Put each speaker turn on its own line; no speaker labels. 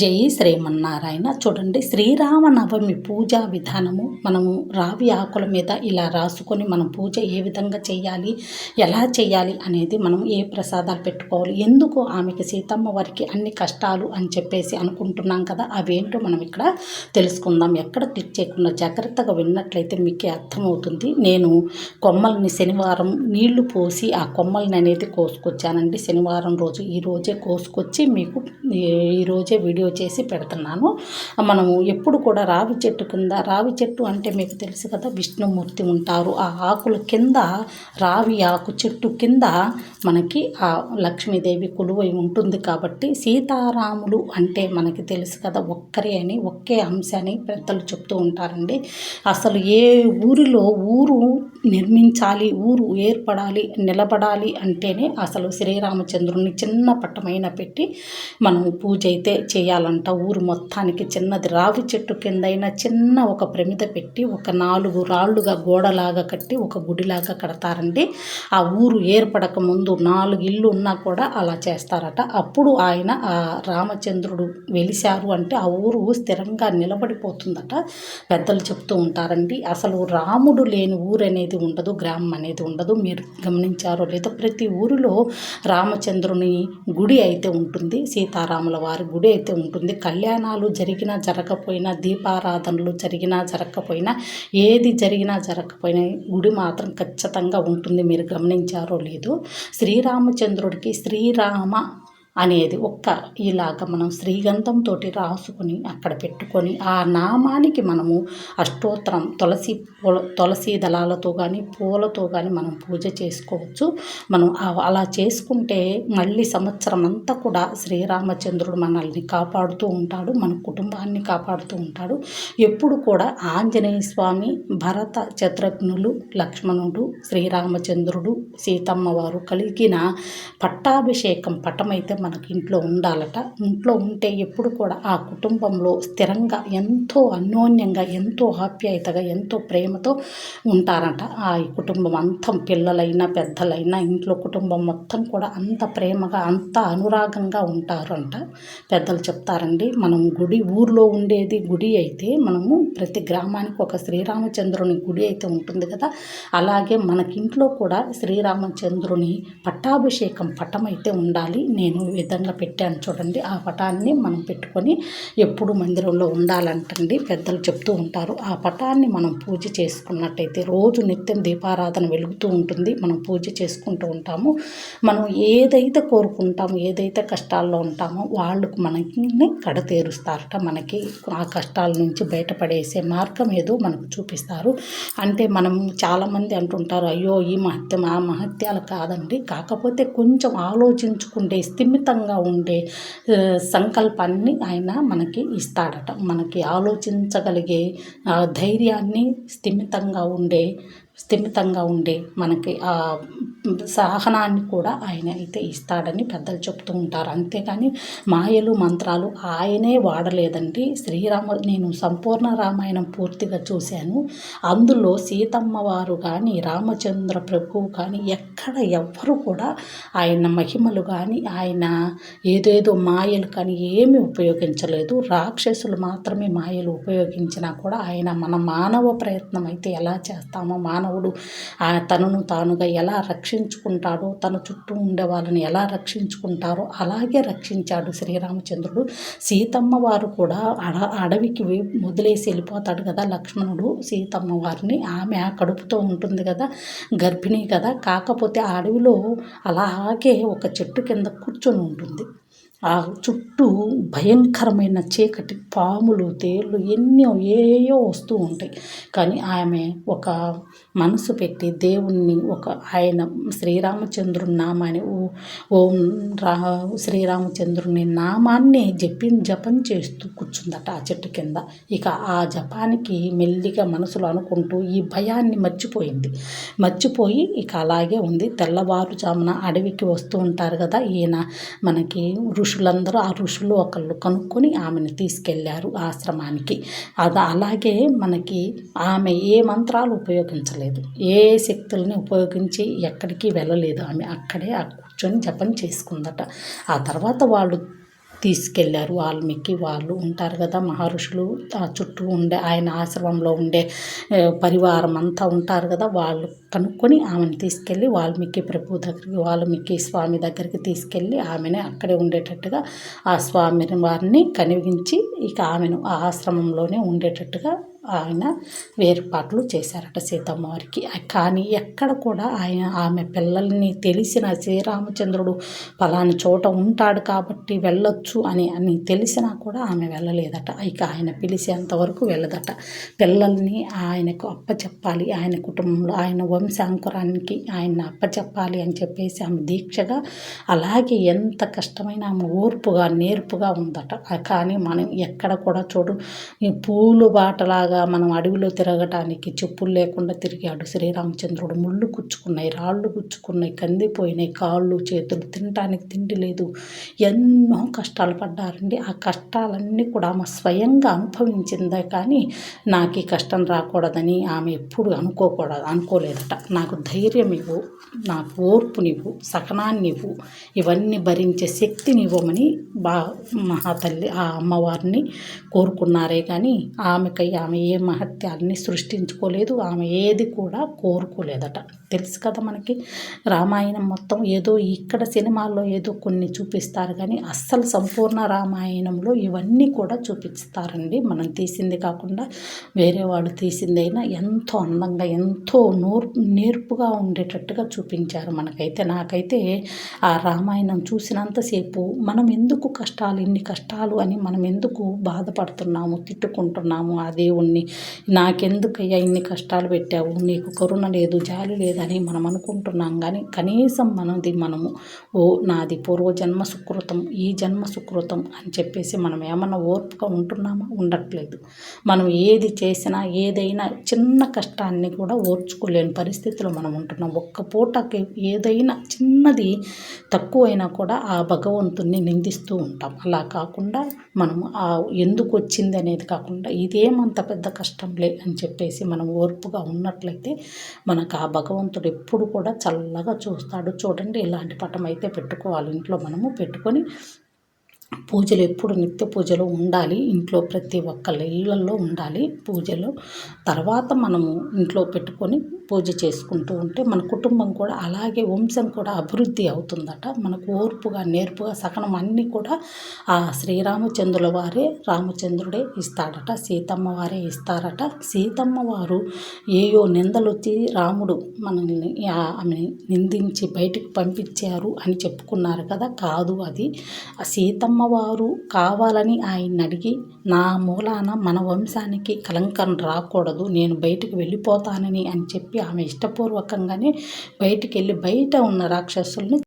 జై శ్రీమన్నారాయణ. చూడండి శ్రీరామనవమి పూజా విధానము మనము రావి ఆకుల మీద ఇలా రాసుకొని మనం పూజ ఏ విధంగా చేయాలి ఎలా చేయాలి అనేది మనం ఏ ప్రసాదాలు పెట్టుకోవాలి ఎందుకు ఆమెకి సీతమ్మ వారికి అన్ని కష్టాలు అని చెప్పేసి అనుకుంటున్నాం కదా అవేంటో మనం ఇక్కడ తెలుసుకుందాం. ఎక్కడ క్లిక్ చేయకుండా జాగ్రత్తగా విన్నట్లయితే మీకే అర్థమవుతుంది. నేను కొమ్మల్ని శనివారం నీళ్ళు పోసి ఆ కొమ్మల్ని అనేది కోసుకొచ్చానండి. శనివారం రోజు ఈ రోజే కోసుకొచ్చి మీకు ఈ వీడియో వీడియో చేసి పెడుతున్నాను. మనము ఎప్పుడు కూడా రావి చెట్టు కింద రావి చెట్టు అంటే మీకు తెలుసు కదా విష్ణుమూర్తి ఉంటారు. ఆ ఆకుల కింద రావి ఆకు చెట్టు కింద మనకి ఆ లక్ష్మీదేవి కొలువై ఉంటుంది కాబట్టి సీతారాములు అంటే మనకి తెలుసు కదా ఒక్కరే అని ఒకే అంశాన్ని అని పెద్దలు చెప్తూ ఉంటారండి. అసలు ఏ ఊరిలో ఊరు నిర్మించాలి ఊరు ఏర్పడాలి నిలబడాలి అంటేనే అసలు శ్రీరామచంద్రుని చిన్న పట్టమైన పెట్టి మనం పూజ అయితే చేయాలంట. ఊరు మొత్తానికి చిన్నది. రావి చెట్టు కిందైనా చిన్న ఒక ప్రమిద పెట్టి ఒక నాలుగు రాళ్ళుగా గోడలాగా కట్టి ఒక గుడిలాగా కడతారండి. ఆ ఊరు ఏర్పడక ముందు నాలుగు ఇల్లు ఉన్నా కూడా అలా చేస్తారట. అప్పుడు ఆయన ఆ రామచంద్రుడు వెలిశారు అంటే ఆ ఊరు స్థిరంగా నిలబడిపోతుందట. పెద్దలు చెప్తూ ఉంటారండి అసలు రాముడు లేని ఊరు అనేది ఉండదు గ్రామం అనేది ఉండదు. మీరు గమనించారో లేదో ప్రతి ఊరిలో రామచంద్రుని గుడి అయితే ఉంటుంది సీతారాముల వారి గుడి అయితే ఉంటుంది. కళ్యాణాలు జరిగినా జరగకపోయినా దీపారాధనలు జరిగినా జరగకపోయినా ఏది జరిగినా జరగకపోయినా గుడి మాత్రం ఖచ్చితంగా ఉంటుంది. మీరు గమనించారో లేదో శ్రీరామచంద్రుడికి శ్రీరామ అనేది ఒక్క ఇలాగ మనం శ్రీగంధంతో రాసుకొని అక్కడ పెట్టుకొని ఆ నామానికి మనము అష్టోత్తరం తులసి పూల తులసి దళాలతో కానీ పూలతో కానీ మనం పూజ చేసుకోవచ్చు. మనం అలా చేసుకుంటే మళ్ళీ సంవత్సరం అంతా కూడా శ్రీరామచంద్రుడు మనల్ని కాపాడుతూ ఉంటాడు మన కుటుంబాన్ని కాపాడుతూ ఉంటాడు. ఎప్పుడు కూడా ఆంజనేయ స్వామి భరత శత్రుఘ్నులు లక్ష్మణుడు శ్రీరామచంద్రుడు సీతమ్మ వారు కలిగిన పట్టాభిషేకం పటమైతే మనకి ఇంట్లో ఉండాలట. ఇంట్లో ఉంటే ఎప్పుడు కూడా ఆ కుటుంబంలో స్థిరంగా ఎంతో అన్యోన్యంగా ఎంతో ఆప్యాయతగా ఎంతో ప్రేమతో ఉంటారంట. ఆ కుటుంబం అంతా పిల్లలైనా పెద్దలైనా ఇంట్లో కుటుంబం మొత్తం కూడా అంత ప్రేమగా అంత అనురాగంగా ఉంటారంట. పెద్దలు చెప్తారండి మనం గుడి ఊర్లో ఉండేది గుడి అయితే మనము ప్రతి గ్రామానికి ఒక శ్రీరామచంద్రుని గుడి అయితే ఉంటుంది కదా. అలాగే మనకింట్లో కూడా శ్రీరామచంద్రుని పట్టాభిషేకం పట్టమైతే అయితే ఉండాలి. నేను విధంగా పెట్టాను చూడండి. ఆ పటాన్ని మనం పెట్టుకొని ఎప్పుడు మందిరంలో ఉండాలంటండి. పెద్దలు చెప్తూ ఉంటారు. ఆ పటాన్ని మనం పూజ చేసుకున్నట్టయితే రోజు నిత్యం దీపారాధన వెలుగుతూ ఉంటుంది. మనం పూజ చేసుకుంటూ ఉంటాము. మనం ఏదైతే కోరుకుంటామో ఏదైతే కష్టాల్లో ఉంటామో వాళ్ళకు మనకి కడతేరుస్తారట. మనకి ఆ కష్టాల నుంచి బయటపడేసే మార్గం ఏదో మనకు చూపిస్తారు. అంటే మనం చాలామంది అంటుంటారు అయ్యో ఈ మహత్యం ఆ మహత్యాలు కాదండి. కాకపోతే కొంచెం ఆలోచించుకుంటే స్థిమిత ఉన్నతంగా ఉండే సంకల్పాన్ని ఆయన మనకి ఇస్తాడట. మనకి ఆలోచించగలిగే ధైర్యాన్ని స్థిమితంగా ఉండే స్థిమితంగా ఉండే మనకి ఆ సహనాన్ని కూడా ఆయన అయితే ఇస్తాడని పెద్దలు చెప్తూ ఉంటారు. అంతేకాని మాయలు మంత్రాలు ఆయనే వాడలేదండి. శ్రీరామ నేను సంపూర్ణ రామాయణం పూర్తిగా చూశాను. అందులో సీతమ్మ వారు కానీ రామచంద్ర ప్రభువు కానీ ఎక్కడ ఎవ్వరు కూడా ఆయన మహిమలు కానీ ఆయన ఏదేదో మాయలు కానీ ఏమి ఉపయోగించలేదు. రాక్షసులు మాత్రమే మాయలు ఉపయోగించినా కూడా ఆయన మన మానవ ప్రయత్నం అయితే ఎలా చేస్తామో మానవ మానవుడు. తనను తానుగా ఎలా రక్షించుకుంటాడో తన చుట్టూ ఉండే వాళ్ళని ఎలా రక్షించుకుంటారో అలాగే రక్షించాడు శ్రీరామచంద్రుడు. సీతమ్మ వారు కూడా అడ అడవికి వదిలేసి వెళ్ళిపోతాడు కదా లక్ష్మణుడు. సీతమ్మ వారిని ఆమె కడుపుతో ఉంటుంది కదా గర్భిణీ కదా. కాకపోతే ఆ అడవిలో అలాగే ఒక చెట్టు కింద కూర్చొని ఉంటుంది. ఆ చుట్టూ భయంకరమైన చీకటి పాములు తేళ్ళు ఎన్నో ఏయో వస్తూ ఉంటాయి. కానీ ఆమె ఒక మనసు పెట్టి దేవుణ్ణి ఒక ఆయన శ్రీరామచంద్రుని నామాన్ని ఓం రా శ్రీరామచంద్రుని నామాన్ని జపి జపం చేస్తూ కూర్చుందట ఆ చెట్టు కింద. ఇక ఆ జపానికి మెల్లిగా మనసులో అనుకుంటూ ఈ భయాన్ని మర్చిపోయింది. మర్చిపోయి ఇక అలాగే ఉంది. తెల్లవారుజామున అడవికి వస్తూ ఉంటారు కదా ఈయన మనకి ఋషి ఋషులందరూ ఆ ఋషులు ఒకళ్ళు కనుక్కొని ఆమెను తీసుకెళ్ళారు ఆశ్రమానికి. అది అలాగే మనకి ఆమె ఏ మంత్రాలు ఉపయోగించలేదు. ఏ శక్తుల్ని ఉపయోగించి ఎక్కడికి వెళ్ళలేదు. ఆమె అక్కడే కూర్చొని జపం చేసుకుందట. ఆ తర్వాత వాళ్ళు తీసుకెళ్ళారు వాల్మీకి వాళ్ళు ఉంటారు కదా మహర్షులు. ఆ చుట్టూ ఉండే ఆయన ఆశ్రమంలో ఉండే పరివారం అంతా ఉంటారు కదా. వాళ్ళు కనుక్కొని ఆమెను తీసుకెళ్ళి వాల్మీకి ప్రభు దగ్గరికి వాల్మీకి స్వామి దగ్గరికి తీసుకెళ్ళి ఆమెనే అక్కడే ఉండేటట్టుగా ఆ స్వామిని వారిని కనిపించి ఇక ఆమెను ఆ ఆశ్రమంలోనే ఉండేటట్టుగా ఆయన వేర్పాట్లు చేశారట సీతమ్మ వారికి కానీ ఎక్కడ కూడా ఆయన ఆమె పిల్లల్ని తెలిసిన శ్రీరామచంద్రుడు పలాని చోట ఉంటాడు కాబట్టి వెళ్ళొచ్చు అని అని తెలిసినా కూడా ఆమె వెళ్ళలేదట. ఇక ఆయన పిలిచేంతవరకు వెళ్ళదట. పిల్లల్ని ఆయనకు అప్పచెప్పాలి. ఆయన కుటుంబంలో ఆయన వంశాంకురానికి ఆయన అప్పచెప్పాలి అని చెప్పేసి ఆమె దీక్షగా అలాగే ఎంత కష్టమైన ఆమె ఓర్పుగా నేర్పుగా ఉందట. కానీ మనం ఎక్కడ కూడా చూడు ఈ పూలు బాటలాగా మనం అడవిలో తిరగటానికి చెప్పులు లేకుండా తిరిగాడు శ్రీరామచంద్రుడు ముళ్ళు గుచ్చుకున్నాయి రాళ్ళు గుచ్చుకున్నాయి కందిపోయినాయి కాళ్ళు చేతులు తినటానికి తిండి లేదు. ఎన్నో కష్టాలు పడ్డారండి. ఆ కష్టాలన్నీ కూడా ఆమె స్వయంగా అనుభవించిందే కానీ నాకు ఈ కష్టం రాకూడదని ఆమె ఎప్పుడు అనుకోకూడదు అనుకోలేదట. నాకు ధైర్యం ఇవ్వు నాకు ఓర్పునివ్వు సహనాన్నివ్వు ఇవన్నీ భరించే శక్తిని ఇవ్వమని బా మహాతల్లి ఆ అమ్మవారిని కోరుకున్నారే కానీ ఆమెకై ఆమె ఏ మహత్యాన్ని సృష్టించుకోలేదు ఆమె ఏది కూడా కోరుకోలేదట. తెలుసు కదా మనకి రామాయణం మొత్తం ఏదో ఇక్కడ సినిమాల్లో ఏదో కొన్ని చూపిస్తారు కానీ అస్సలు సంపూర్ణ రామాయణంలో ఇవన్నీ కూడా చూపిస్తారండి. మనం తీసింది కాకుండా వేరే వాళ్ళు తీసిందైనా ఎంతో అందంగా ఎంతో నోర్ నేర్పుగా ఉండేటట్టుగా చూపించారు మనకైతే. నాకైతే ఆ రామాయణం చూసినంతసేపు మనం ఎందుకు కష్టాలు ఇన్ని కష్టాలు అని మనం ఎందుకు బాధపడుతున్నాము తిట్టుకుంటున్నాము ఆ దేవుణ్ణి నాకెందుకయ్యా ఇన్ని కష్టాలు పెట్టావు? నీకు కరుణ లేదు జాలి లేదని మనం అనుకుంటున్నాం. కానీ కనీసం మనది మనము. ఓ నాది పూర్వజన్మ సుకృతం ఈ జన్మ సుకృతం అని చెప్పేసి మనం ఏమన్నా ఓర్పుగా ఉంటున్నామా? ఉండట్లేదు. మనం ఏది చేసినా ఏదైనా చిన్న కష్టాన్ని కూడా ఓర్చుకోలేని పరిస్థితిలో మనం ఉంటున్నాం. ఒక్క పూటకి ఏదైనా చిన్నది తక్కువైనా కూడా ఆ భగవంతుణ్ణి నిందిస్తూ ఉంటాం. అలా కాకుండా మనం ఆ ఎందుకు వచ్చింది అనేది కాకుండా ఇదేమంత పెద్ద కష్టంలే అని చెప్పేసి మనం ఓర్పుగా ఉన్నట్లయితే మనకు ఆ భగవంతుడు ఎప్పుడు కూడా చల్లగా చూస్తాడు. చూడండి ఇలాంటి పటం అయితే పెట్టుకోవాలి. ఇంట్లో మనము పెట్టుకొని పూజలు ఎప్పుడు నిత్య పూజలు ఉండాలి. ఇంట్లో ప్రతి ఒక్కళ్ళ ఇళ్ళల్లో ఉండాలి పూజలు. తర్వాత మనము ఇంట్లో పెట్టుకొని పూజ చేసుకుంటూ ఉంటే మన కుటుంబం కూడా అలాగే వంశం కూడా అభివృద్ధి అవుతుందట. మనకు ఓర్పుగా నేర్పుగా సకనం అన్నీ కూడా ఆ శ్రీరామచంద్రుల వారే రామచంద్రుడే ఇస్తాడట సీతమ్మ వారే ఇస్తారట. సీతమ్మ వారు ఏయో నిందలు వచ్చి రాముడు మనల్ని ఆమె నిందించి బయటికి పంపించారు అని చెప్పుకున్నారు కదా కాదు అది. సీతమ్మ వారు కావాలని ఆయన్ని అడిగి నా మూలాన మన వంశానికి కలంకం రాకూడదు నేను బయటికి వెళ్ళిపోతానని అని చెప్పి చెప్పి ఆమె ఇష్టపూర్వకంగానే బయటికి వెళ్ళి బయట ఉన్న రాక్షసుల్ని